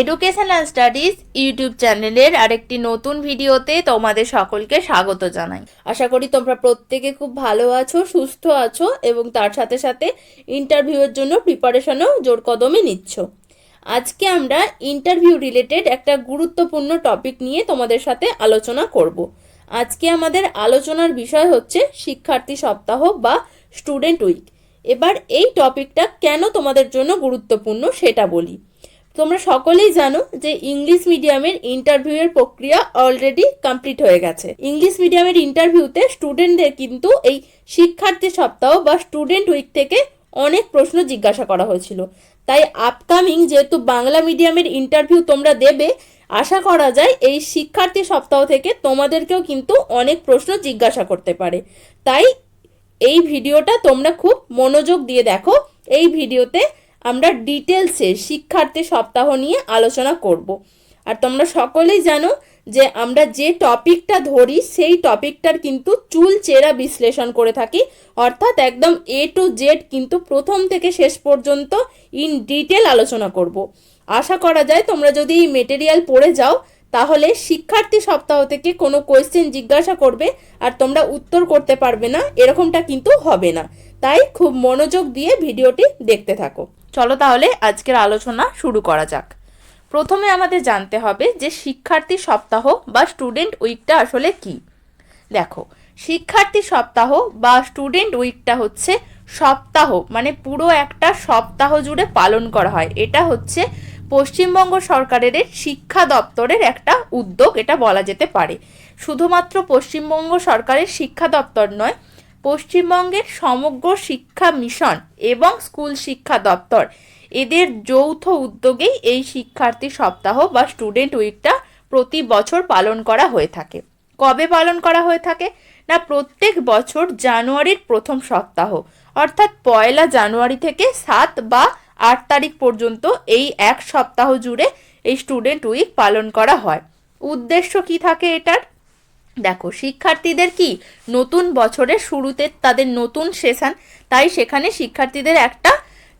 Education and studies YouTube চ্যানেলের আরেকটি নতুন ভিডিওতে তোমাদের সকলকে স্বাগত জানাই। আশা করি তোমরা প্রত্যেকে খুব ভালো আছো, সুস্থ আছো এবং তার সাথে সাথে ইন্টারভিউয়ের জন্য প্রিপারেশনও জোর কদমে নিচ্ছ। আজকে আমরা ইন্টারভিউ রিলেটেড একটা গুরুত্বপূর্ণ টপিক নিয়ে তোমাদের সাথে আলোচনা করব। আজকে আমাদের আলোচনার বিষয় হচ্ছে শিক্ষার্থী সপ্তাহ বা স্টুডেন্ট উইক এবার এই টপিকটা কেন তোমাদের জন্য গুরুত্বপূর্ণ সেটা বলি। তোমরা সকলেই জানো যে ইংলিশ মিডিয়ামের ইন্টারভিউয়ের প্রক্রিয়া অলরেডি কমপ্লিট হয়ে গেছে। ইংলিশ মিডিয়ামের ইন্টারভিউতে স্টুডেন্টদের কিন্তু এই শিক্ষার্থী সপ্তাহ বা স্টুডেন্ট উইক থেকে অনেক প্রশ্ন জিজ্ঞাসা করা হয়েছিল। তাই আপকামিং যেহেতু বাংলা মিডিয়ামের ইন্টারভিউ তোমরা দেবে, আশা করা যায় এই শিক্ষার্থী সপ্তাহ থেকে তোমাদেরকেও কিন্তু অনেক প্রশ্ন জিজ্ঞাসা করতে পারে। তাই এই ভিডিওটা তোমরা খুব মনোযোগ দিয়ে দেখো। এই ভিডিওতে আমরা ডিটেলসে শিক্ষার্থী সপ্তাহ নিয়ে আলোচনা করব। আর তোমরা সকলেই জানো যে আমরা যে টপিকটা ধরি, সেই টপিকটার কিন্তু চুল চেরা বিশ্লেষণ করে থাকি। অর্থাৎ একদম এ টু জেড কিন্তু প্রথম থেকে শেষ পর্যন্ত ইন ডিটেল আলোচনা করব। আশা করা যায় তোমরা যদি এই মেটেরিয়াল পড়ে যাও, তাহলে শিক্ষার্থী সপ্তাহ থেকে কোনো কোয়েশ্চেন জিজ্ঞাসা করবে আর তোমরা উত্তর করতে পারবে না, এরকমটা কিন্তু হবে না। তাই খুব মনোযোগ দিয়ে ভিডিওটি দেখতে থাকো। চলো তাহলে আজকের আলোচনা শুরু করা যাক। প্রথমে আমাদের জানতে হবে যে শিক্ষার্থী সপ্তাহ বা স্টুডেন্ট উইকটা আসলে কি? দেখো, শিক্ষার্থী সপ্তাহ বা স্টুডেন্ট উইকটা হচ্ছে সপ্তাহ মানে পুরো একটা সপ্তাহ জুড়ে পালন করা হয়। এটা হচ্ছে পশ্চিমবঙ্গ সরকারের শিক্ষা দপ্তরের একটা উদ্যোগ, এটা বলা যেতে পারে। শুধুমাত্র পশ্চিমবঙ্গ সরকারের শিক্ষা দপ্তর নয় পশ্চিমবঙ্গের সমগ্র শিক্ষা মিশন এবং স্কুল শিক্ষা দপ্তর এদের যৌথ উদ্যোগেই এই শিক্ষার্থী সপ্তাহ বা স্টুডেন্ট উইকটা প্রতি বছর পালন করা হয়ে থাকে। কবে পালন করা হয়ে থাকে? না, প্রত্যেক বছর জানুয়ারির প্রথম সপ্তাহ, অর্থাৎ পয়লা জানুয়ারি থেকে সাত বা আট তারিখ পর্যন্ত এই এক সপ্তাহ জুড়ে এই স্টুডেন্ট উইক পালন করা হয়। উদ্দেশ্য কি থাকে এটার? দেখো, শিক্ষার্থীদের কি নতুন বছরের শুরুতে তাদের নতুন সেশন? তাই সেখানে শিক্ষার্থীদের একটা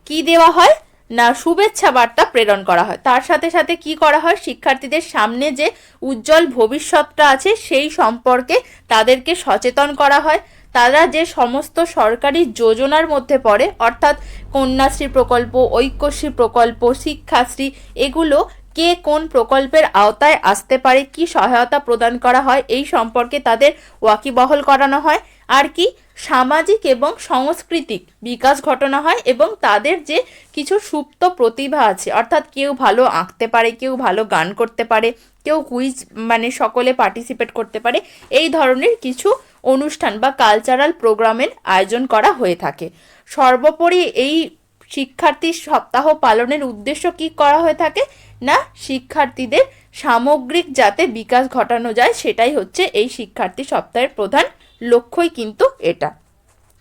কি দেওয়া হয়? না, শুভেচ্ছা বার্তা প্রেরণ করা হয়। তার সাথে সাথে কি করা হয়? শিক্ষার্থীদের সামনে যে উজ্জ্বল ভবিষ্যৎটা আছে, সেই সম্পর্কে তাদেরকে সচেতন করা হয়। তারা যে সমস্ত সরকারি যোজনার মধ্যে পড়ে, অর্থাৎ কন্যাশ্রী প্রকল্প, ঐক্যশ্রী প্রকল্প, শিক্ষাশ্রী, এগুলো কে কোন প্রকল্পের আওতায় আসতে পারে, কি সহায়তা প্রদান করা হয়, এই সম্পর্কে তাদের ওয়াকিবহল করানো হয়। আর কি, সামাজিক এবং সাংস্কৃতিক বিকাশ ঘটানো হয় এবং তাদের যে কিছু সুপ্ত প্রতিভা আছে, অর্থাৎ কেউ ভালো আঁকতে পারে, কেউ ভালো গান করতে পারে, কেউ কুইজ মানে সকলে পার্টিসিপেট করতে পারে, এই ধরনের কিছু অনুষ্ঠান বা কালচারাল প্রোগ্রামের আয়োজন করা হয়ে থাকে। সর্বোপরি এই শিক্ষার্থী সপ্তাহ পালনের উদ্দেশ্য কি করা হয়ে থাকে? না? শিক্ষার্থীদের সামগ্রিক যাতে বিকাশ ঘটানো যায়, সেটাই হচ্ছে এই শিক্ষার্থী সপ্তাহের প্রধান লক্ষ্যই কিন্তু এটা।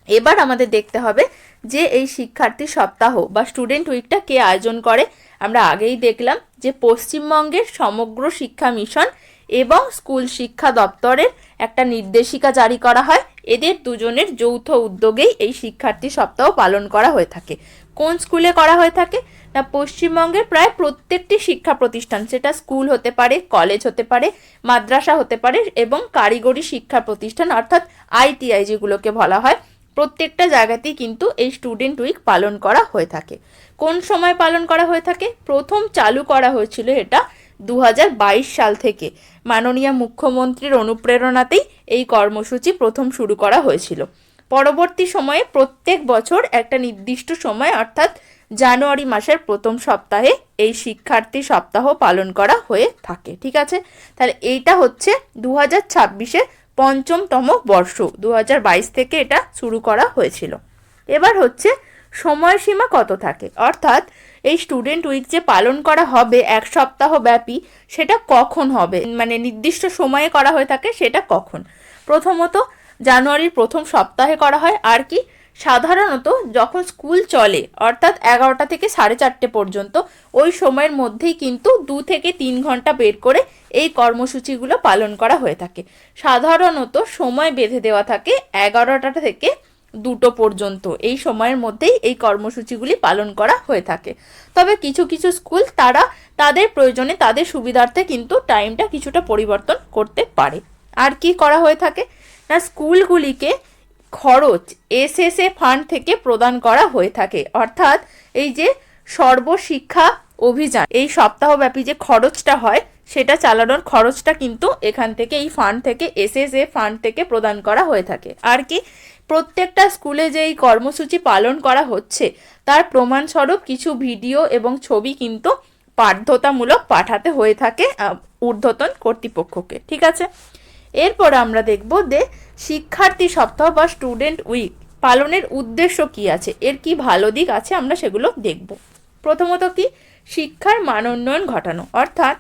এবার আমাদের দেখতে হবে যে এই শিক্ষার্থী সপ্তাহ বা স্টুডেন্ট উইকটা কে আয়োজন করে। আমরা আগেই দেখলাম যে পশ্চিমবঙ্গের সমগ্র শিক্ষা মিশন এবং স্কুল শিক্ষা দপ্তরের একটা নির্দেশিকা জারি করা হয়। এদের দুজনের যৌথ উদ্যোগেই এই শিক্ষার্থী সপ্তাহ পালন করা হয়ে থাকে। কোন স্কুলে করা হয়ে থাকে? না, পশ্চিমবঙ্গের প্রায় প্রত্যেকটি শিক্ষা প্রতিষ্ঠান, সেটা স্কুল হতে পারে, কলেজ হতে পারে, মাদ্রাসা হতে পারে এবং কারিগরি শিক্ষা প্রতিষ্ঠান অর্থাৎ আইটিআই যেগুলোকে বলা হয়, প্রত্যেকটা জায়গাতেই কিন্তু এই স্টুডেন্ট উইক পালন করা হয়ে থাকে। কোন সময় পালন করা হয়ে থাকে? প্রথম চালু করা হয়েছিল এটা দু হাজার বাইশ সাল থেকে। মাননীয় মুখ্যমন্ত্রীর অনুপ্রেরণাতেই এই কর্মসূচি প্রথম শুরু করা হয়েছিল। পরবর্তী সময়ে প্রত্যেক বছর একটা নির্দিষ্ট সময়, অর্থাৎ জানুয়ারি মাসের প্রথম সপ্তাহে এই শিক্ষার্থী সপ্তাহ পালন করা হয়ে থাকে, ঠিক আছে? তাহলে এইটা হচ্ছে দু হাজার ছাব্বিশে পঞ্চমতম বর্ষ দু হাজার বাইশ থেকে এটা শুরু করা হয়েছিল। এবার হচ্ছে সময়সীমা কত থাকে? অর্থাৎ এই স্টুডেন্ট উইক যে পালন করা হবে এক সপ্তাহ ব্যাপী, সেটা কখন হবে? মানে নির্দিষ্ট সময়ে করা হয়ে থাকে সেটা কখন? প্রথমত জানুয়ারির প্রথম সপ্তাহে করা হয়। আর কি? সাধারণত যখন স্কুল চলে, অর্থাৎ এগারোটা থেকে সাড়ে চারটে পর্যন্ত, ওই সময়ের মধ্যেই কিন্তু দু থেকে তিন ঘণ্টা বের করে এই কর্মসূচিগুলো পালন করা হয়ে থাকে। সাধারণত সময় বেঁধে দেওয়া থাকে এগারোটা থেকে দুটো পর্যন্ত। এই সময়ের মধ্যেই এই কর্মসূচিগুলি পালন করা হয়ে থাকে। তবে কিছু কিছু স্কুল তারা তাদের প্রয়োজনে তাদের সুবিধার্থে কিন্তু টাইমটা কিছুটা পরিবর্তন করতে পারে। আর কি করা হয়ে থাকে? না, স্কুলগুলিকে খরচ এসএসএ ফান্ড থেকে প্রদান করা হয়ে থাকে। অর্থাৎ এই যে সর্বশিক্ষা অভিযান, এই সপ্তাহব্যাপী যে খরচটা হয়, সেটা চালানোর খরচটা কিন্তু এখান থেকে, এই ফান্ড থেকে, এসএসএ ফান্ড থেকে প্রদান করা হয়ে থাকে। আর কি, প্রত্যেকটা স্কুলে যে এই কর্মসূচি পালন করা হচ্ছে, তার প্রমাণস্বরূপ কিছু ভিডিও এবং ছবি কিন্তু বাধ্যতামূলক পাঠাতে হয়ে থাকে ঊর্ধ্বতন কর্তৃপক্ষকে। ঠিক আছে? এরপর আমরা দেখব যে শিক্ষার্থী সপ্তাহ বা স্টুডেন্ট উইক পালনের উদ্দেশ্য কি আছে? এর কি ভালো দিক আছে? আমরা সেগুলো দেখব। প্রথমত কি? শিক্ষার মানোন্নয়ন ঘটানো। অর্থাৎ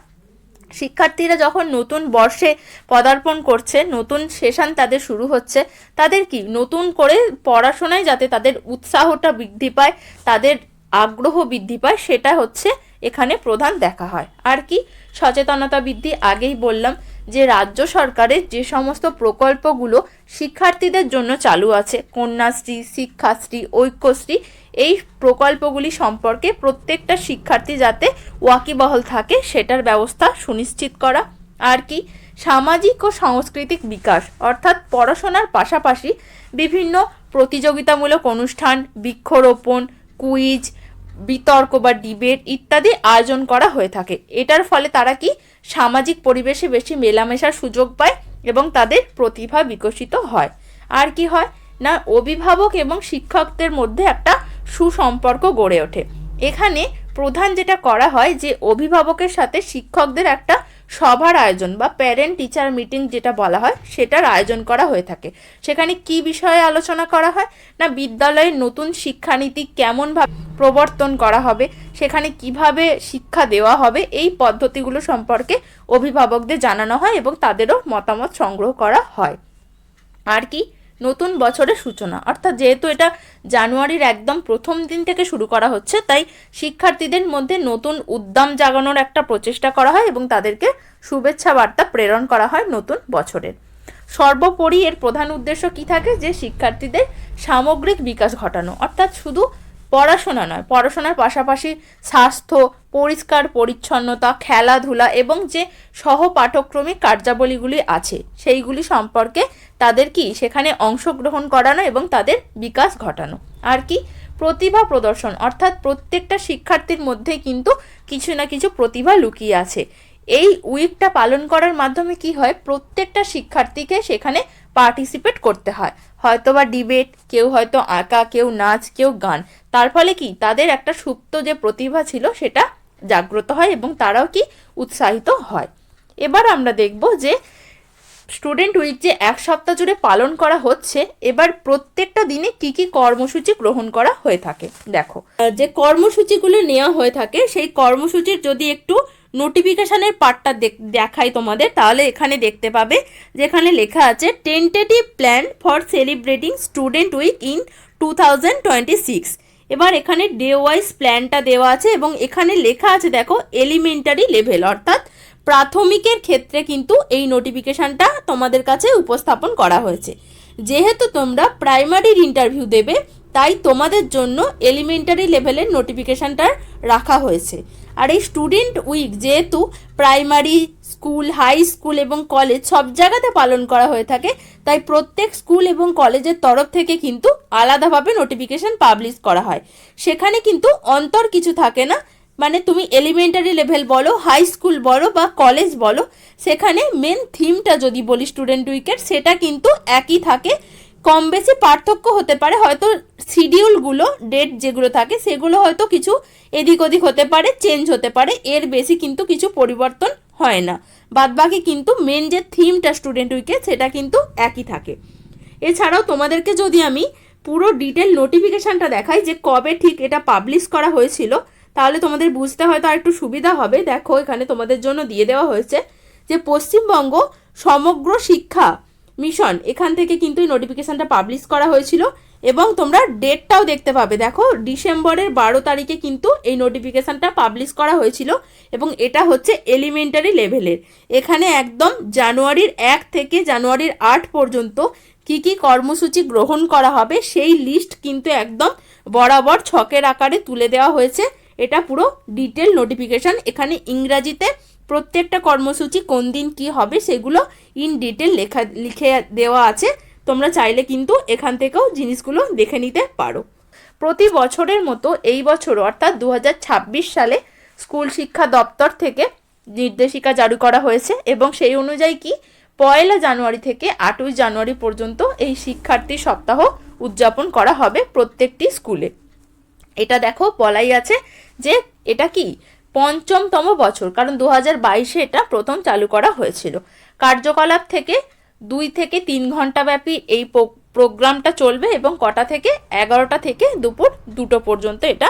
শিক্ষার্থীরা যখন নতুন বর্ষে পদার্পণ করছে, নতুন সেশন তাদের শুরু হচ্ছে, তাদের কি? নতুন করে পড়াশোনায় যাতে তাদের উৎসাহটা বৃদ্ধি পায়, তাদের আগ্রহ বৃদ্ধি পায়, সেটা হচ্ছে এখানে প্রধান দেখা হয়। আর কি? সচেতনতা বৃদ্ধি আগেই বললাম যে রাজ্য সরকারের যে সমস্ত প্রকল্পগুলো শিক্ষার্থীদের জন্য চালু আছে, কন্যাশ্রী, শিক্ষাশ্রী, ঐক্যশ্রী, এই প্রকল্পগুলি সম্পর্কে প্রত্যেকটা শিক্ষার্থী যাতে ওয়াকিবহল থাকে সেটার ব্যবস্থা সুনিশ্চিত করা। আর কি, সামাজিক ও সাংস্কৃতিক বিকাশ, অর্থাৎ পড়াশোনার পাশাপাশি বিভিন্ন প্রতিযোগিতামূলক অনুষ্ঠান, বৃক্ষরোপণ, কুইজ, বিতর্ক বা ডিবেট ইত্যাদি আয়োজন করা হয়ে থাকে। এটার ফলে তারা কি সামাজিক পরিবেশে বেশি মেলামেশার সুযোগ পায় এবং তাদের প্রতিভা বিকশিত হয়। আর কি হয়? না, অভিভাবক এবং শিক্ষকদের মধ্যে একটা সুসম্পর্ক গড়ে ওঠে। এখানে প্রধান যেটা করা হয় যে, অভিভাবকের সাথে শিক্ষকদের একটা সভার আয়োজন বা প্যারেন্ট টিচার মিটিং যেটা বলা হয়, সেটার আয়োজন করা হয়ে থাকে। সেখানে কি বিষয়ে আলোচনা করা হয়, না বিদ্যালয়ের নতুন শিক্ষানীতি কেমনভাবে প্রবর্তন করা হবে, সেখানে কীভাবে শিক্ষা দেওয়া হবে, এই পদ্ধতিগুলো সম্পর্কে অভিভাবকদের জানানো হয় এবং তাদেরও মতামত সংগ্রহ করা হয়। আর কি? নতুন বছরের সূচনা। অর্থাৎ যেহেতু এটা জানুয়ারির একদম প্রথম দিন থেকে শুরু করা হচ্ছে, তাই শিক্ষার্থীদের মধ্যে নতুন উদ্যম জাগানোর একটা প্রচেষ্টা করা হয় এবং তাদেরকে শুভেচ্ছা বার্তা প্রেরণ করা হয় নতুন বছরের। সর্বোপরি এর প্রধান উদ্দেশ্য কি থাকে? যে শিক্ষার্থীদের সামগ্রিক বিকাশ ঘটানো। অর্থাৎ শুধু পড়াশোনা নয়, পড়াশোনার পাশাপাশি স্বাস্থ্য, পরিষ্কার পরিচ্ছন্নতা, খেলাধুলা এবং যে সহ পাঠক্রমিক কার্যাবলীগুলি আছে, সেইগুলি সম্পর্কে তাদের কি সেখানে অংশগ্রহণ করানো এবং তাদের বিকাশ ঘটানো? আর কি প্রতিভা প্রদর্শন? অর্থাৎ প্রত্যেকটা শিক্ষার্থীর মধ্যে কিন্তু কিছু না কিছু প্রতিভা লুকিয়ে আছে। এই উইকটা পালন করার মাধ্যমে কি হয়? প্রত্যেকটা শিক্ষার্থীকে সেখানে পার্টিসিপেট করতে হয়। হয়তো বা ডিবেট কেউ হয়তো আঁকা, কেউ নাচ, কেউ গান। তার ফলে কি? তাদের একটা সুপ্ত যে প্রতিভা ছিল সেটা জাগ্রত হয় এবং তারাও কি উৎসাহিত হয়। এবার আমরা দেখব যে স্টুডেন্ট উইক যে এক সপ্তাহ জুড়ে পালন করা হচ্ছে, এবার প্রত্যেকটা দিনে কি কি কর্মসূচি গ্রহণ করা হয়ে থাকে? দেখো যে কর্মসূচিগুলো নেওয়া হয়ে থাকে, সেই কর্মসূচির যদি একটু নোটিফিকেশনের পার্টটা দেখাই তোমাদের, তাহলে এখানে দেখতে পাবে, যেখানে লেখা আছে tentative plan for celebrating student week in two twenty six এবার এখানে ডে ওয়াইজ প্ল্যানটা দেওয়া আছে এবং এখানে লেখা আছে, দেখো এলিমেন্টারি লেভেল অর্থাৎ প্রাথমিকের ক্ষেত্রে কিন্তু এই নোটিফিকেশানটা তোমাদের কাছে উপস্থাপন করা হয়েছে। যেহেতু তোমরা প্রাইমারির ইন্টারভিউ দেবে, তাই তোমাদের জন্য এলিমেন্টারি লেভেলের নোটিফিকেশানটা রাখা হয়েছে। আর এই স্টুডেন্ট উইক যেহেতু প্রাইমারি স্কুল হাই স্কুল এবং কলেজ সব জায়গাতে পালন করা হয়ে থাকে, তাই প্রত্যেক স্কুল এবং কলেজের তরফ থেকে কিন্তু আলাদাভাবে নোটিফিকেশন পাবলিশ করা হয়। সেখানে কিন্তু অন্তর কিছু থাকে না মানে তুমি এলিমেন্টারি লেভেল বলো হাই স্কুল বলো বা কলেজ বলো, সেখানে মেন থিমটা যদি বলি স্টুডেন্ট উইকের সেটা কিন্তু একই থাকে। কম বেশি পার্থক্য হতে পারে, হয়তো শিডিউলগুলো ডেট যেগুলো থাকে, সেগুলো হয়তো কিছু এদিক ওদিক হতে পারে চেঞ্জ হতে পারে, এর বেশি কিন্তু কিছু পরিবর্তন হয় না। বাদবাকি কিন্তু মেন যে থিমটা স্টুডেন্ট উইকে সেটা কিন্তু একই থাকে। এছাড়াও তোমাদেরকে যদি আমি পুরো ডিটেল নোটিফিকেশানটা দেখাই যে কবে ঠিক এটা পাবলিশ করা হয়েছিল তাহলে তোমাদের বুঝতে হয়তো আর একটু সুবিধা হবে। দেখো, এখানে তোমাদের জন্য দিয়ে দেওয়া হয়েছে যে পশ্চিমবঙ্গ সমগ্র শিক্ষা মিশন, এখান থেকে কিন্তু এই নোটিফিকেশানটা পাবলিশ করা হয়েছিল এবং তোমরা ডেটটাও দেখতে পাবে। দেখো, ডিসেম্বরের বারো তারিখে কিন্তু এই নোটিফিকেশানটা পাবলিশ করা হয়েছিল এবং এটা হচ্ছে এলিমেন্টারি লেভেলের এখানে একদম জানুয়ারির এক থেকে জানুয়ারির আট পর্যন্ত কি কি কর্মসূচি গ্রহণ করা হবে, সেই লিস্ট কিন্তু একদম বরাবর ছকের আকারে তুলে দেওয়া হয়েছে। এটা পুরো ডিটেল নোটিফিকেশন এখানে ইংরাজিতে প্রত্যেকটা কর্মসূচি কোন দিন কি হবে সেগুলো ইন ডিটেল লেখা, লিখে দেওয়া আছে। তোমরা চাইলে কিন্তু এখান থেকেও জিনিসগুলো দেখে নিতে পারো। প্রতি বছরের মতো এই বছর, অর্থাৎ দু হাজার ছাব্বিশ সালে স্কুল শিক্ষা দপ্তর থেকে নির্দেশিকা জারি করা হয়েছে এবং সেই অনুযায়ী কি পয়লা জানুয়ারি থেকে আটই জানুয়ারি পর্যন্ত এই শিক্ষার্থী সপ্তাহ উদযাপন করা হবে প্রত্যেকটি স্কুলে। এটা দেখো, বলাই আছে যে এটা কি? পঞ্চমতম বছর, কারণ দু হাজার বাইশে এটা প্রথম চালু করা হয়েছিল। কার্যকলাপ থেকে দুই থেকে তিন ঘণ্টা ব্যাপী এই প্রোগ্রামটা চলবে এবং কটা থেকে এগারোটা থেকে দুপুর দুটো পর্যন্ত এটা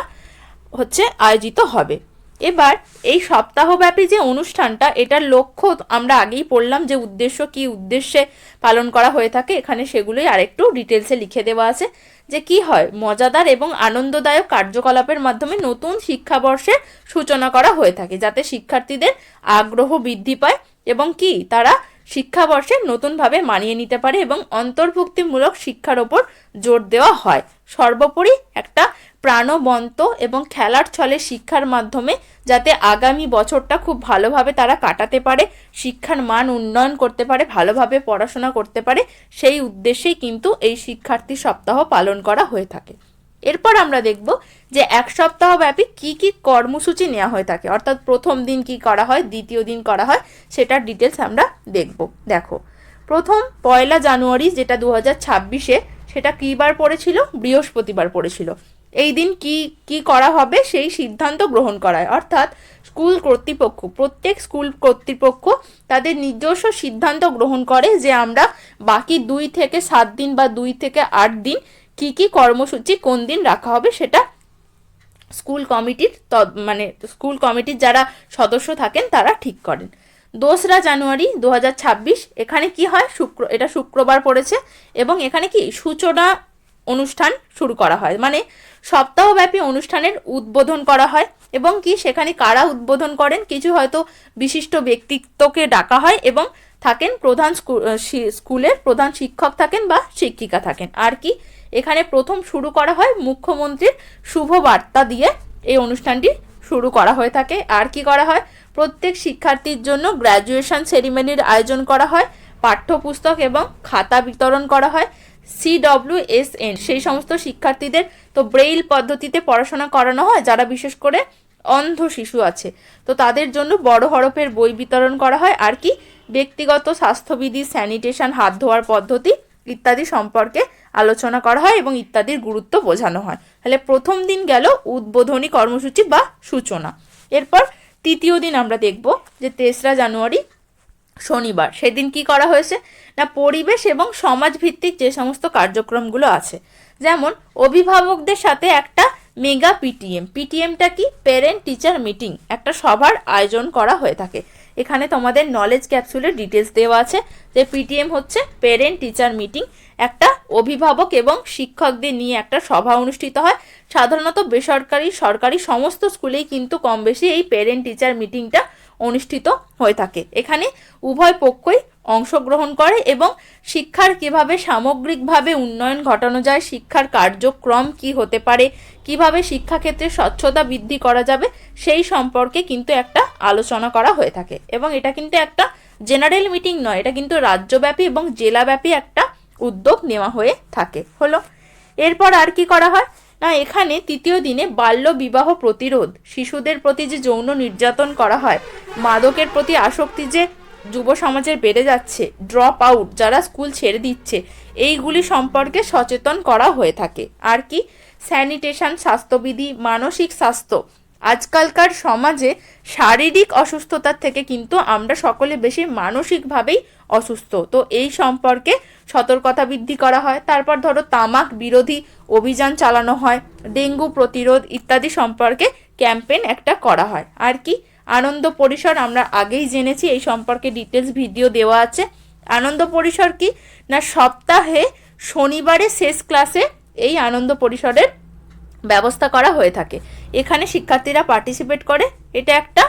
হচ্ছে আয়োজিত হবে। এবার এই সপ্তাহব্যাপী যে অনুষ্ঠানটা, এটার লক্ষ্য আমরা আগেই পড়লাম যে উদ্দেশ্য কি উদ্দেশ্যে পালন করা হয়ে থাকে। এখানে সেগুলোই আরেকটু ডিটেলসে লিখে দেওয়া আছে যে কি হয়। মজাদার এবং আনন্দদায়ক কার্যকলাপের মাধ্যমে নতুন শিক্ষাবর্ষের সূচনা করা হয়ে থাকে, যাতে শিক্ষার্থীদের আগ্রহ বৃদ্ধি পায় এবং কি তারা শিক্ষাবর্ষে নতুনভাবে মানিয়ে নিতে পারে এবং অন্তর্ভুক্তিমূলক শিক্ষার ওপর জোর দেওয়া হয়। সর্বোপরি একটা প্রাণবন্ত এবং খেলার ছলে শিক্ষার মাধ্যমে যাতে আগামী বছরটা খুব ভালোভাবে তারা কাটাতে পারে, শিক্ষার মান উন্নয়ন করতে পারে, ভালোভাবে পড়াশোনা করতে পারে, সেই উদ্দেশ্যেই কিন্তু এই শিক্ষার্থী সপ্তাহ পালন করা হয়ে থাকে। এরপর আমরা দেখব যে এক সপ্তাহ ব্যাপী কি কি কর্মসূচি নেওয়া হয়ে থাকে। অর্থাৎ প্রথম দিন কি করা হয়, দ্বিতীয় দিন করা হয়, সেটার ডিটেলস আমরা দেখব। দেখো, প্রথম পয়লা জানুয়ারি যেটা দু হাজার ছাব্বিশে, সেটা কী বার পড়েছিল? বৃহস্পতিবার পড়েছিল। এই দিন কি কি করা হবে সেই সিদ্ধান্ত গ্রহণ করা হয় অর্থাৎ স্কুল কর্তৃপক্ষ, প্রত্যেক স্কুল কর্তৃপক্ষ তাদের নিজস্ব সিদ্ধান্ত গ্রহণ করে যে আমরা বাকি দুই থেকে সাত দিন বা দুই থেকে আট দিন কি কি কর্মসূচি কোন দিন রাখা হবে সেটা স্কুল কমিটির মানে স্কুল কমিটির যারা সদস্য থাকেন তারা ঠিক করেন। দোসরা জানুয়ারি দু হাজার ছাব্বিশ, এখানে কি হয়? শুক্র, এটা শুক্রবার পড়েছে এবং এখানে কি? সূচনা অনুষ্ঠান শুরু করা হয়। মানে সপ্তাহব্যাপী অনুষ্ঠানের উদ্বোধন করা হয় এবং কি সেখানে কারা উদ্বোধন করেন কিছু হয়তো বিশিষ্ট ব্যক্তিত্বকে ডাকা হয় এবং থাকেন প্রধান স্কুলের প্রধান শিক্ষক থাকেন বা শিক্ষিকা থাকেন। আর কি এখানে প্রথম শুরু করা হয় মুখ্যমন্ত্রীর শুভ বার্তা দিয়ে এই অনুষ্ঠানটি শুরু করা হয়ে থাকে। আর কি করা হয়? প্রত্যেক শিক্ষার্থীর জন্য গ্র্যাজুয়েশন সেরিমনির আয়োজন করা হয়, পাঠ্যপুস্তক এবং খাতা বিতরণ করা হয়। সিডব্লিউএসএন সেই সমস্ত শিক্ষার্থীদের তো ব্রেইল পদ্ধতিতে পড়াশোনা করানো হয়, যারা বিশেষ করে অন্ধ শিশু আছে। তো তাদের জন্য বড় হরফের বই বিতরণ করা হয়, আর কি ব্যক্তিগত স্বাস্থ্যবিধি, স্যানিটেশন, হাত ধোয়ার পদ্ধতি ইত্যাদি সম্পর্কে আলোচনা করা হয় এবং ইত্যাদির গুরুত্ব বোঝানো হয়। তাহলে প্রথম দিন গেল উদ্বোধনী কর্মসূচি বা সূচনা। এরপর তৃতীয় দিন আমরা দেখব যে তেসরা জানুয়ারি শনিবার। সেদিন কি করা হয়েছে? না, পরিবেশ এবং সমাজ ভিত্তিক যে সমস্ত কার্যক্রমগুলো আছে, যেমন অভিভাবকদের সাথে একটা মেগা পিটিএম। পিটিএমটা কি? প্যারেন্ট টিচার মিটিং একটা সভার আয়োজন করা হয়ে থাকে। এখানে তোমাদের নলেজ ক্যাপসুলের ডিটেলস দেওয়া আছে যে পিটিএম হচ্ছে প্যারেন্ট টিচার মিটিং একটা অভিভাবক এবং শিক্ষকদের নিয়ে একটা সভা অনুষ্ঠিত হয়। সাধারণত বেসরকারি, সরকারি, সমস্ত স্কুলেই কিন্তু কম বেশি এই প্যারেন্ট টিচার মিটিংটা অনুষ্ঠিত হয়ে থাকে। এখানে উভয় পক্ষই অংশগ্রহণ করে এবং শিক্ষার কীভাবে সামগ্রিকভাবে উন্নয়ন ঘটানো যায়, শিক্ষার কার্যক্রম কি হতে পারে, কীভাবে শিক্ষাক্ষেত্রে স্বচ্ছতা বৃদ্ধি করা যাবে, সেই সম্পর্কে কিন্তু একটা আলোচনা করা হয়ে থাকে। এবং এটা কিন্তু একটা জেনারেল মিটিং নয়, এটা কিন্তু রাজ্যব্যাপী এবং জেলাব্যাপী একটা উদ্যোগ নেওয়া হয়ে থাকে। হলো, এরপর আর কি করা হয়? না, এখানে তৃতীয় দিনে বাল্য বিবাহ প্রতিরোধ, শিশুদের প্রতি যে যৌন নির্যাতন করা হয়, মাদকের প্রতি আসক্তি যে যুব সমাজের বেড়ে যাচ্ছে ড্রপ আউট যারা স্কুল ছেড়ে দিচ্ছে, এইগুলি সম্পর্কে সচেতন করা হয়ে থাকে। আর কি? স্যানিটেশন স্বাস্থ্যবিধি, মানসিক স্বাস্থ্য আজকালকার সমাজে শারীরিক অসুস্থতার থেকে কিন্তু আমরা সকলে বেশি মানসিকভাবেই অসুস্থ। তো এই সম্পর্কে সতর্কতা বৃদ্ধি করা হয়। তারপর ধরো তামাক বিরোধী অভিযান চালানো হয়, ডেঙ্গু প্রতিরোধ ইত্যাদি সম্পর্কে ক্যাম্পেইন একটা করা হয়। আর কি? আনন্দ পরিসর আমরা আগেই জেনেছি, এই সম্পর্কে ডিটেলস ভিডিও দেওয়া আছে। আনন্দ পরিসর কি? না, সপ্তাহে শনিবারে শেষ ক্লাসে এই আনন্দ পরিসরের ব্যবস্থা করা হয়ে থাকে। এখানে শিক্ষার্থীরা পার্টিসিপেট করে। এটা একটা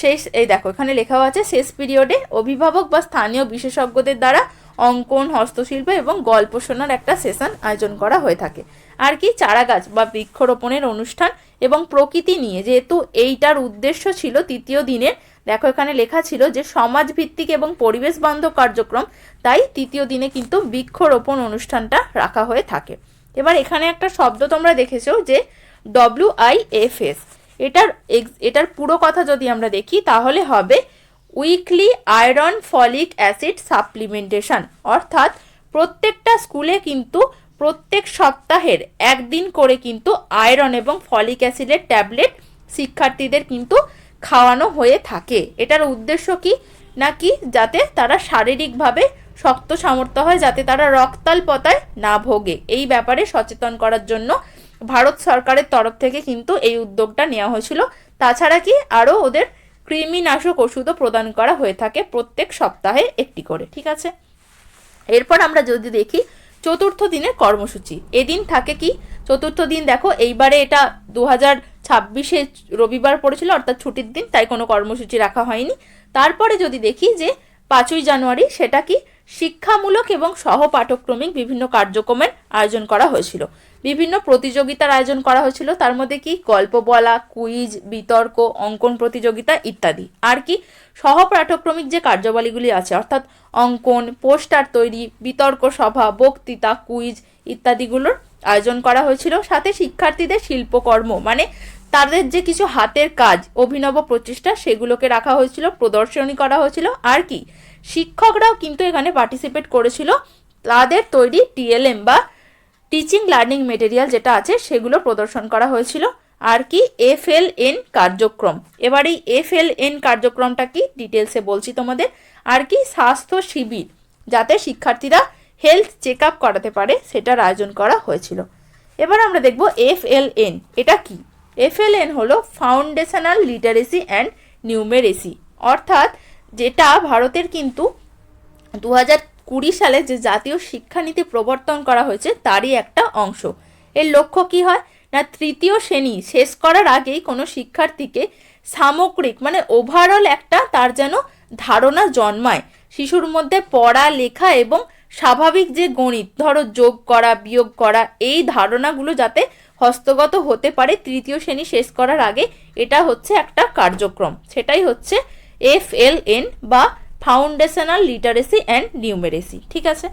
শেষ, এই দেখো, এখানে লেখাও আছে, শেষ পিরিয়ডে অভিভাবক বা স্থানীয় বিশেষজ্ঞদের দ্বারা অঙ্কন, হস্তশিল্প এবং গল্প শোনার একটা সেশন আয়োজন করা হয়ে থাকে। আর কি চারা গাছ বা বৃক্ষরোপণের অনুষ্ঠান এবং প্রকৃতি নিয়ে। যেহেতু এইটার উদ্দেশ্য ছিল তৃতীয় দিনের দেখো এখানে লেখা ছিল যে সমাজ ভিত্তিক এবং পরিবেশ বান্ধব কার্যক্রম, তাই তৃতীয় দিনে কিন্তু বৃক্ষরোপণ অনুষ্ঠানটা রাখা হয়ে থাকে। এবার এখানে একটা শব্দ তোমরা দেখেছ যে ডব্লিউ আই এফ এস এটার এটার পুরো কথা যদি আমরা দেখি, তাহলে হবে weekly iron folic acid supplementation অর্থাৎ প্রত্যেকটা স্কুলে কিন্তু প্রত্যেক সপ্তাহের একদিন করে কিন্তু আয়রন এবং ফলিক অ্যাসিডের ট্যাবলেট শিক্ষার্থীদের কিন্তু খাওয়ানো হয়ে থাকে। এটার উদ্দেশ্য কি? নাকি যাতে তারা শারীরিকভাবে শক্ত সামর্থ্য হয়, যাতে তারা রক্তাল্পতায় না ভোগে। এই ব্যাপারে সচেতন করার জন্য ভারত সরকারের তরফ থেকে কিন্তু এই উদ্যোগটা নেওয়া হয়েছিল। তাছাড়া কি আরও ওদের কৃমিনাশক ওষুধও প্রদান করা হয়ে থাকে প্রত্যেক সপ্তাহে একটি করে, ঠিক আছে? এরপর আমরা যদি দেখি চতুর্থ দিনের কর্মসূচি। এদিন থাকে কি? চতুর্থ দিন দেখো, এইবারে এটা দু হাজার ছাব্বিশে রবিবার পড়েছিল, অর্থাৎ ছুটির দিন, তাই কোনো কর্মসূচি রাখা হয়নি। তারপরে যদি দেখি যে পাঁচই জানুয়ারি সেটা কি শিক্ষামূলক এবং সহপাঠক্রমিক বিভিন্ন কার্যক্রমের আয়োজন করা হয়েছিল। বিভিন্ন প্রতিযোগিতার আয়োজন করা হয়েছিল। তার মধ্যে কি গল্প বলা, কুইজ, বিতর্ক, অঙ্কন প্রতিযোগিতা ইত্যাদি। আর কি সহপাঠক্রমিক যে কার্যাবলীগুলি আছে, অর্থাৎ অঙ্কন, পোস্টার তৈরি, বিতর্ক সভা, বক্তৃতা, কুইজ ইত্যাদিগুলোর আয়োজন করা হয়েছিল। সাথে শিক্ষার্থীদের শিল্পকর্ম মানে তাদের যে কিছু হাতের কাজ, অভিনব প্রচেষ্টা, সেগুলোকে রাখা হয়েছিল, প্রদর্শনী করা হয়েছিল। আর কি শিক্ষকরাও কিন্তু এখানে পার্টিসিপেট করেছিল। তাদের তৈরি টিএলএম বা টিচিং লার্নিং মেটেরিয়াল যেটা আছে সেগুলো প্রদর্শন করা হয়েছিল। আর কি এফ এল এন কার্যক্রম। এবার এই এফ এল এন কার্যক্রমটা কি ডিটেলসে বলছি তোমাদের। আর কি স্বাস্থ্য শিবির, যাতে শিক্ষার্থীরা হেলথ চেক আপ করাতে পারে, সেটার আয়োজন করা হয়েছিল। এবার আমরা দেখব এফ এল এন এটা কি? এফ এল এন হলো ফাউন্ডেশনাল লিটারেসি অ্যান্ড নিউমেরেসি অর্থাৎ যেটা ভারতের কিন্তু দু হাজার কুড়ি সালে যে জাতীয় শিক্ষানীতি প্রবর্তন করা হয়েছে, তারই একটা অংশ। এর লক্ষ্য কি হয়? না, তৃতীয় শ্রেণি শেষ করার আগেই কোনো শিক্ষার্থীকে সামগ্রিক মানে ওভারঅল একটা তার যেন ধারণা জন্মায়। শিশুর মধ্যে পড়া, লেখা এবং স্বাভাবিক যে গণিত, ধরো যোগ করা, বিয়োগ করা, এই ধারণাগুলো যাতে হস্তগত হতে পারে, তৃতীয় শ্রেণি শেষ করার আগে, এটা হচ্ছে একটা কার্যক্রম। সেটাই হচ্ছে এফ এল এন বা ফাউন্ডেশনাল লিটারেসি অ্যান্ড নিউমেরেসি ঠিক আছে?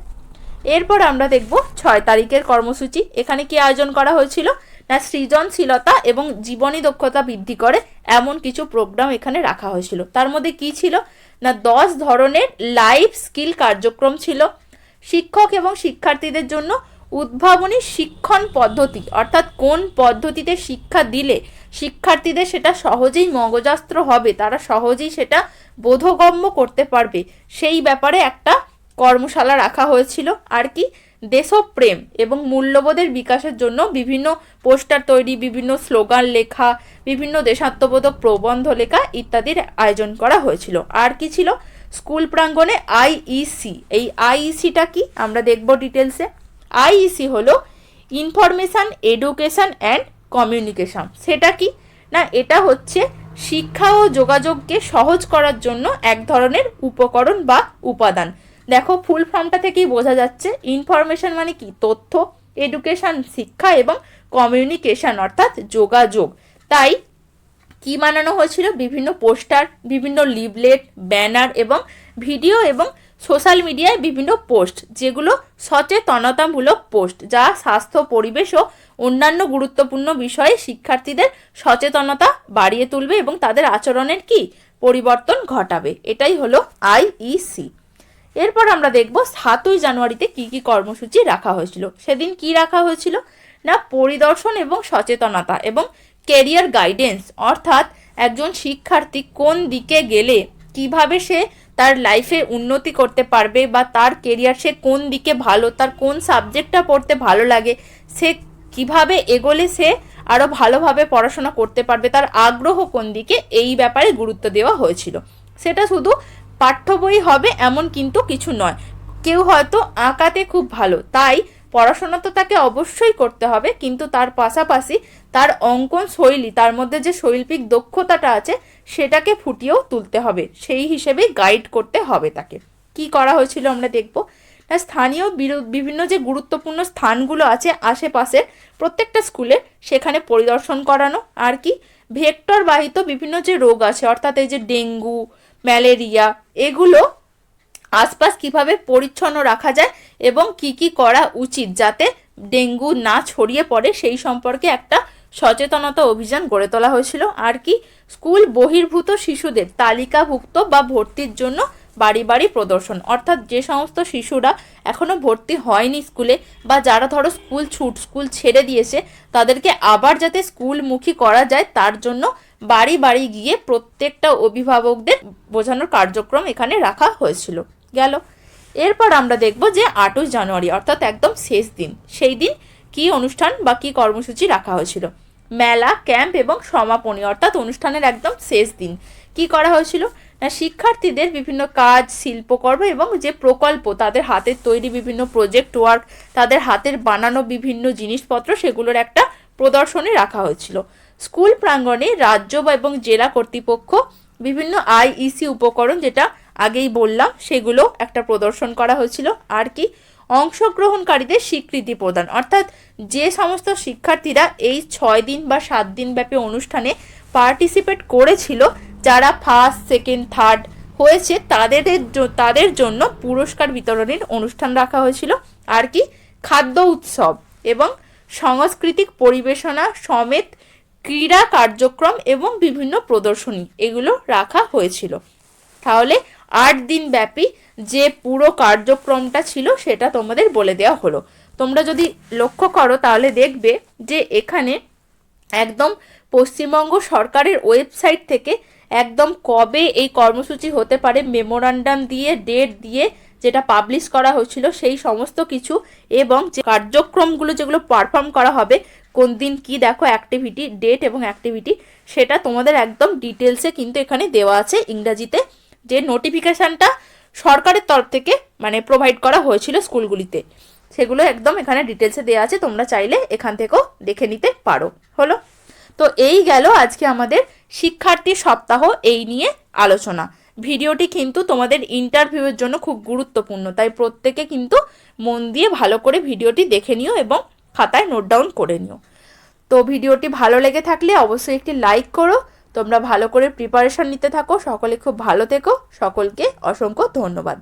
এরপর আমরা দেখব ছয় তারিখের কর্মসূচি। এখানে কি আয়োজন করা হয়েছিল? না, সৃজনশীলতা এবং জীবনী দক্ষতা বৃদ্ধি করে এমন কিছু প্রোগ্রাম এখানে রাখা হয়েছিল। তার মধ্যে কি ছিল? না, দশ ধরনের লাইফ স্কিল কার্যক্রম ছিল। শিক্ষক এবং শিক্ষার্থীদের জন্য উদ্ভাবনী শিক্ষণ পদ্ধতি, অর্থাৎ কোন পদ্ধতিতে শিক্ষা দিলে শিক্ষার্থীদের সেটা সহজেই মগজাস্ত্র হবে, তারা সহজেই সেটা বোধগম্য করতে পারবে। সেই ব্যাপারে একটা কর্মশালা রাখা হয়েছিল। আর কি? দেশপ্রেম এবং মূল্যবোধের বিকাশের জন্য বিভিন্ন পোস্টার তৈরি, বিভিন্ন স্লোগান লেখা, বিভিন্ন দেশাত্মবোধক প্রবন্ধ লেখা ইত্যাদির আয়োজন করা হয়েছিল। আর কি ছিল? স্কুল প্রাঙ্গণে আইইসি এই আইইসিটা কি? আমরা দেখব ডিটেলসে। আইইসি হলো ইনফরমেশান, এডুকেশন অ্যান্ড কমিউনিকেশন। সেটা কি? না, এটা হচ্ছে শিক্ষা ও যোগাযোগকে সহজ করার জন্য এক ধরনের উপকরণ বা উপাদান। দেখো, ফুল ফর্মটা থেকেই বোঝা যাচ্ছে। ইনফরমেশন মানে কি? তথ্য, এডুকেশন, শিক্ষা এবং কমিউনিকেশন, অর্থাৎ যোগাযোগ। তাই কি বানানো হয়েছিল? বিভিন্ন পোস্টার, বিভিন্ন লিভলেট ব্যানার এবং ভিডিও এবং সোশ্যাল মিডিয়ায় বিভিন্ন পোস্ট, যেগুলো সচেতনতামূলক পোস্ট, যা স্বাস্থ্য, পরিবেশ ও অন্যান্য গুরুত্বপূর্ণ বিষয়ে শিক্ষার্থীদের সচেতনতা বাড়িয়ে তুলবে এবং তাদের আচরণের কি পরিবর্তন ঘটাবে। এটাই হলো আইইসি এরপর আমরা দেখব সাতই জানুয়ারিতে কি কি কর্মসূচি রাখা হয়েছিল। সেদিন কি রাখা হয়েছিল? না, পরিদর্শন এবং সচেতনতা এবং কেরিয়ার গাইডেন্স। অর্থাৎ একজন শিক্ষার্থী কোন দিকে গেলে, কীভাবে সে তার লাইফে উন্নতি করতে পারবে বা তার কেরিয়ার সে কোন দিকে ভালো, তার কোন সাবজেক্টটা পড়তে ভালো লাগে, সে কীভাবে এগোলে সে আরও ভালোভাবে পড়াশোনা করতে পারবে, তার আগ্রহ কোন দিকে, এই ব্যাপারে গুরুত্ব দেওয়া হয়েছিল। সেটা শুধু পাঠ্য বই হবে এমন কিন্তু কিছু নয়। কেউ হয়তো আঁকাতে খুব ভালো, তাই পড়াশোনা তো তাকে অবশ্যই করতে হবে, কিন্তু তার পাশাপাশি তার অঙ্কন শৈলী, তার মধ্যে যে শৈল্পিক দক্ষতাটা আছে, সেটাকে ফুটিয়েও তুলতে হবে। সেই হিসেবে গাইড করতে হবে তাকে। কি করা হয়েছিল আমরা দেখব। আর স্থানীয় বিভিন্ন যে গুরুত্বপূর্ণ স্থানগুলো আছে, আশেপাশের প্রত্যেকটা স্কুলে সেখানে পরিদর্শন করানো। আর কি? ভেক্টর বাহিত বিভিন্ন যে রোগ আছে, অর্থাৎ এই যে ডেঙ্গু, ম্যালেরিয়া, এগুলো আশপাশ কীভাবে পরিচ্ছন্ন রাখা যায় এবং কি কি করা উচিত যাতে ডেঙ্গু না ছড়িয়ে পড়ে, সেই সম্পর্কে একটা সচেতনতা অভিযান গড়ে তোলা হয়েছিল। আর কি, স্কুল বহির্ভূত শিশুদের তালিকাভুক্ত বা ভর্তির জন্য বাড়ি বাড়ি প্রদর্শন। অর্থাৎ যে সমস্ত শিশুরা এখনও ভর্তি হয়নি স্কুলে বা যারা ধরো স্কুল ছুট, স্কুল ছেড়ে দিয়েছে, তাদেরকে আবার যাতে স্কুলমুখী করা যায়, তার জন্য বাড়ি বাড়ি গিয়ে প্রত্যেকটা অভিভাবকদের বোঝানোর কার্যক্রম এখানে রাখা হয়েছিল। গেল। এরপর আমরা দেখব যে আটই জানুয়ারি, অর্থাৎ একদম শেষ দিন, সেই দিন কি অনুষ্ঠান বা কি কর্মসূচি রাখা হয়েছিল? মেলা, ক্যাম্প এবং সমাপনী, অর্থাৎ অনুষ্ঠানের একদম শেষ দিন। কি করা হয়েছিল? না, শিক্ষার্থীদের বিভিন্ন কাজ, শিল্পকর্ম এবং যে প্রকল্প, তাদের হাতের তৈরি বিভিন্ন প্রজেক্ট ওয়ার্ক তাদের হাতের বানানো বিভিন্ন জিনিসপত্র, সেগুলোর একটা প্রদর্শনী রাখা হয়েছিল। স্কুল প্রাঙ্গণে রাজ্য বা এবং জেলা কর্তৃপক্ষ বিভিন্ন আইইসি উপকরণ, যেটা আগেই বললাম, সেগুলো একটা প্রদর্শন করা হয়েছিল। আর কি অংশগ্রহণকারীদের স্বীকৃতি প্রদান। অর্থাৎ যে সমস্ত শিক্ষার্থীরা এই ছয় দিন বা সাত দিন ব্যাপী অনুষ্ঠানে পার্টিসিপেট করেছিল, যারা ফার্স্ট সেকেন্ড থার্ড হয়েছে, তাদের তাদের জন্য পুরস্কার বিতরণের অনুষ্ঠান রাখা হয়েছিল। আর কি? খাদ্য উৎসব এবং সাংস্কৃতিক পরিবেশনা সমেত ক্রীড়া কার্যক্রম এবং বিভিন্ন প্রদর্শনী এগুলো রাখা হয়েছিল। তাহলে আট দিন ব্যাপী যে পুরো কার্যক্রমটা ছিল সেটা তোমাদের বলে দেওয়া হলো। তোমরা যদি লক্ষ্য করো তাহলে দেখবে যে এখানে একদম পশ্চিমবঙ্গ সরকারের ওয়েবসাইট থেকে একদম কবে এই কর্মসূচি হতে পারে, মেমোরান্ডাম দিয়ে, ডেট দিয়ে যেটা পাবলিশ করা হয়েছিল সেই সমস্ত কিছু এবং যে কার্যক্রমগুলো যেগুলো পারফর্ম করা হবে, কোন দিন কি দেখো অ্যাক্টিভিটি ডেট এবং অ্যাক্টিভিটি সেটা তোমাদের একদম ডিটেলসে কিন্তু এখানে দেওয়া আছে ইংরাজিতে। যে নোটিফিকেশানটা সরকারের তরফ থেকে মানে প্রোভাইড করা হয়েছিল স্কুলগুলিতে। সেগুলো একদম এখানে ডিটেলসে দেওয়া আছে, তোমরা চাইলে এখান থেকেও দেখে নিতে পারো। হলো? তো এই গেল আজকে আমাদের শিক্ষার্থী সপ্তাহ এই নিয়ে আলোচনা। ভিডিওটি কিন্তু তোমাদের ইন্টারভিউয়ের জন্য খুব গুরুত্বপূর্ণ, তাই প্রত্যেকে কিন্তু মন দিয়ে ভালো করে ভিডিওটি দেখে নিও এবং খাতায় নোট ডাউন করে নিও। তো ভিডিওটি ভালো লেগে থাকলে অবশ্যই একটি লাইক করো তোমরা ভালো করে প্রিপারেশন নিতে থাকো সকলে খুব ভালো থেকো সকলকে অসংখ্য ধন্যবাদ।